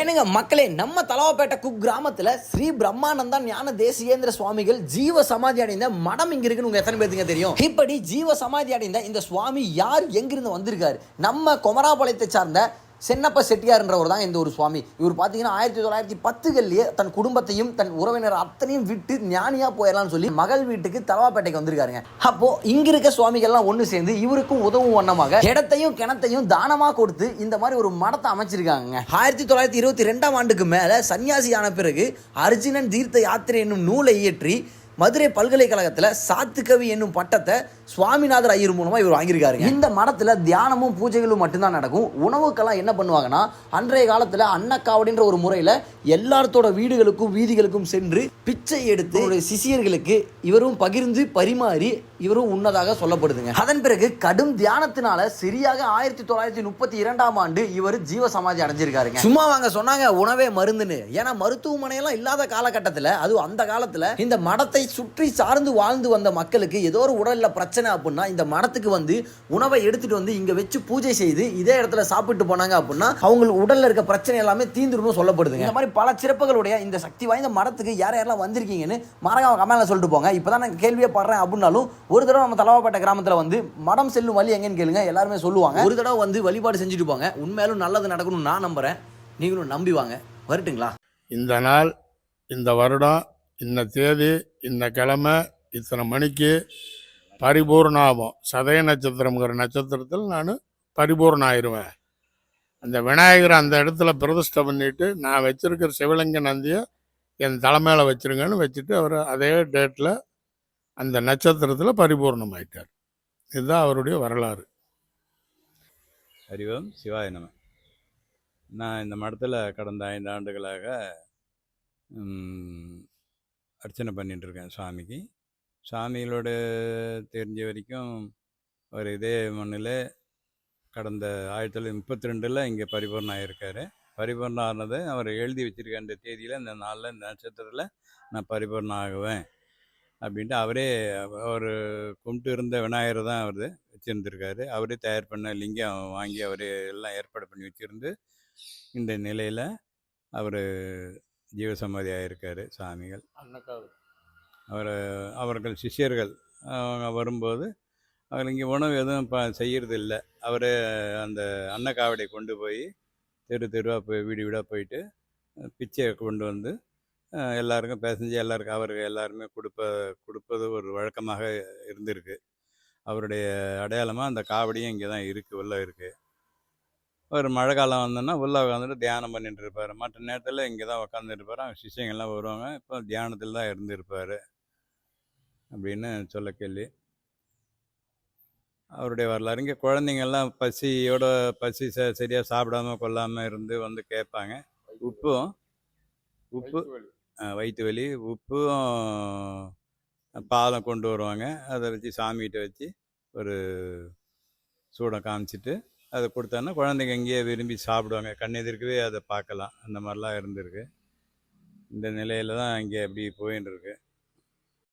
ஏனுங்க மக்களே நம்ம தலவாப்பேட்டை குக் கிராமத்துல ஸ்ரீ பிரம்மானந்தா ஞான தேசியேந்திர சுவாமிகள் ஜீவ சமாதி அடைந்த மடம் இங்க இருக்குன்னு உங்க எத்தனை பேருக்கு தெரியும்? இப்படி ஜீவ சமாதி அடைந்த இந்த சுவாமி யார்? எங்கிருந்து வந்திருக்காரு? நம்ம கொமராபாளையத்தை சார்ந்த சென்னப்ப செட்டியார்ன்றவர் தான் இந்த ஒரு சுவாமி. இவர் பார்த்தீங்கன்னா ஆயிரத்தி தொள்ளாயிரத்தி பத்துகள்லேயே தன் குடும்பத்தையும் தன் உறவினர் அத்தனையும் விட்டு ஞானியாக போயிடலாம்னு சொல்லி மகள் வீட்டுக்கு தலவாப்பேட்டைக்கு வந்திருக்காருங்க. அப்போ இங்க இருக்க சுவாமிகள்லாம் ஒன்று சேர்ந்து இவருக்கும் உதவும் வண்ணமாக இடத்தையும் கிணத்தையும் தானமாக கொடுத்து இந்த மாதிரி ஒரு மடத்தை அமைச்சிருக்காங்க ஆயிரத்தி தொள்ளாயிரத்தி இருபத்தி ரெண்டாம் ஆண்டுக்கு மேலே சன்னியாசி ஆன பிறகு அர்ஜுனன் தீர்த்த யாத்திரை என்னும் நூலை இயற்றி மதுரை பல்கலைக்கழகத்தில் சாத்துக்கவி என்னும் பட்டத்தை சுவாமிநாதர் ஐயர் மூலமா இவர் வாங்கியிருக்காருங்க. இந்த மடத்துல தியானமும் பூஜைகளும் மட்டும்தான் நடக்கும். உணவுக்கெல்லாம் என்ன பண்ணுவாங்கன்னா அன்றைய காலத்துல அன்னக்காவடின்ற ஒரு முறையில எல்லாத்தோட வீடுகளுக்கும் வீதிகளுக்கும் சென்று பிச்சை எடுத்து ஒரு சிஷியர்களுக்கு இவரும் பகிர்ந்து பரிமாறி இவரும் உன்னதாக சொல்லப்படுதுங்க. அதன் பிறகு கடும் தியானத்தினால சரியாக ஆயிரத்தி தொள்ளாயிரத்தி முப்பத்தி இரண்டாம் ஆண்டு இவர் ஜீவ சமாதி அடைஞ்சிருக்காருங்க. சும்மா வாங்க சொன்னாங்க உணவே மருந்துன்னு. ஏன்னா மருத்துவமனையெல்லாம் இல்லாத காலகட்டத்தில் அதுவும் அந்த காலத்துல இந்த மடத்தை சுற்றி சார்ந்து வாழ்ந்து வந்த மக்களுக்கு ஏதோ ஒரு உடல்ல பிரச்சனை அப்படின்னா இந்த மடத்துக்கு வந்து உணவை எடுத்துட்டு வந்து இங்க வச்சு பூஜை செய்து இதே இடத்துல சாப்பிட்டு போனாங்க அப்படின்னா அவங்க உடல்ல இருக்க பிரச்சனை எல்லாமே தீந்துரும்னு சொல்லப்படுதுங்க. இந்த மாதிரி பல சிறப்புகளுடைய இந்த சக்தி வாய்ந்த மடத்துக்கு யார் யாரெல்லாம் வந்திருக்கீங்கன்னு மறக்காம கமெண்ட்ல சொல்லிட்டு போங்க. இப்பதான் நான் கேள்வியே படுறேன் அப்படின்னாலும் ஒரு தடவை நம்ம தலவாப்பேட்டை கிராமத்துல வந்து மடம் செல்லும் வழி எங்கன்னு கேளுங்க. எல்லாருமே சொல்லுவாங்க. ஒரு தடவை வந்து வழிபாடு செஞ்சுட்டு போங்க. உண்மையாலும் நல்லது நடக்கணும்னு நான் நம்புறேன். நீங்களும் நம்பி வாங்க. வரட்டுங்களா? இந்த நாள் இந்த வருடம் இந்த தேதி இந்த கிழமை இத்தனை மணிக்கு பரிபூர்ணாகும் சதய நட்சத்திரம்ங்கிற நட்சத்திரத்தில் நான் பரிபூர்ணம் ஆயிடுவேன் அந்த விநாயகரை அந்த இடத்துல பிரதிஷ்டை பண்ணிட்டு நான் வச்சிருக்கிற சிவலிங்க நந்தியை என் தலைமையில் வச்சிருங்கன்னு வச்சுட்டு அவர் அதே டேட்டில் அந்த நட்சத்திரத்தில் பரிபூர்ணம் ஆயிட்டார் இதுதான் அவருடைய வரலாறு. ஹரிவம் சிவாய நம. நான் இந்த மடத்தில் கடந்த ஐந்து ஆண்டுகளாக அர்ச்சனை பண்ணிகிட்டு இருக்கேன் சுவாமிக்கு. சாமிகளோடு தெரிஞ்ச வரைக்கும் அவர் இதே மண்ணில் கடந்த ஆயிரத்தி தொள்ளாயிரத்தி முப்பத்தி ரெண்டில் இங்கே பரிபூர்ணம் ஆகியிருக்காரு பரிபூர்ணம் ஆனதை அவர் எழுதி வச்சுருக்க அந்த தேதியில் இந்த நாளில் இந்த நட்சத்திரத்தில் நான் பரிபூர்ணம் ஆகுவேன் அப்படின்ட்டு அவரே அவர் கும்பிட்டு இருந்த விநாயகர் தான் அவர் வச்சுருந்துருக்காரு. அவரே தயார் பண்ண லிங்கம் வாங்கி அவரே எல்லாம் ஏற்பாடு பண்ணி வச்சுருந்து இந்த நிலையில் அவர் ஜீவசமாதி ஆகியிருக்காரு சாமிகள் அவர் அவர்கள் சிஷ்யர்கள் அவங்க வரும்போது அவர் இங்கே உணவு எதுவும் இப்போ செய்கிறது இல்லை அந்த அன்னக்காவடை கொண்டு போய் தெரு தெருவாக போய் வீடு வீடாக போயிட்டு பிச்சையை கொண்டு வந்து எல்லாருக்கும் பேசஞ்சு எல்லாருக்கும் அவருக்கு எல்லாருமே கொடுப்ப கொடுப்பது ஒரு வழக்கமாக இருந்திருக்கு. அவருடைய அடையாளமாக அந்த காவடியும் இங்கே தான் இருக்குது உள்ளே இருக்குது ஒரு மழை காலம் வந்தோன்னா உள்ளே உட்காந்துட்டு தியானம் பண்ணிட்டு இருப்பார். மற்ற நேரத்தில் இங்கே தான் உட்காந்துருப்பார் அவங்க சிஷ்யங்கள்லாம் வருவாங்க. இப்போ தியானத்தில் தான் இருந்திருப்பார். அப்படின்னு சொல்ல கேள்வி. அவருடைய வரலாறு. இங்கே குழந்தைங்கள்லாம் பசியோட பசி ச சரியாக சாப்பிடாம கொள்ளாமல் இருந்து வந்து கேட்பாங்க. உப்பும் உப்பு. வயிற்று வலி. உப்பும் பாலம் கொண்டு வருவாங்க. அதை வச்சு சாமிகிட்ட வச்சு ஒரு சூடம் காமிச்சிட்டு அதை கொடுத்தோன்னா குழந்தைங்க இங்கேயே விரும்பி சாப்பிடுவாங்க. கண்ணெதிர்க்கவே அதை பார்க்கலாம். அந்த மாதிரிலாம் இருந்திருக்கு. இந்த நிலையில தான் இங்கே அப்படி போயின்னு இருக்கு.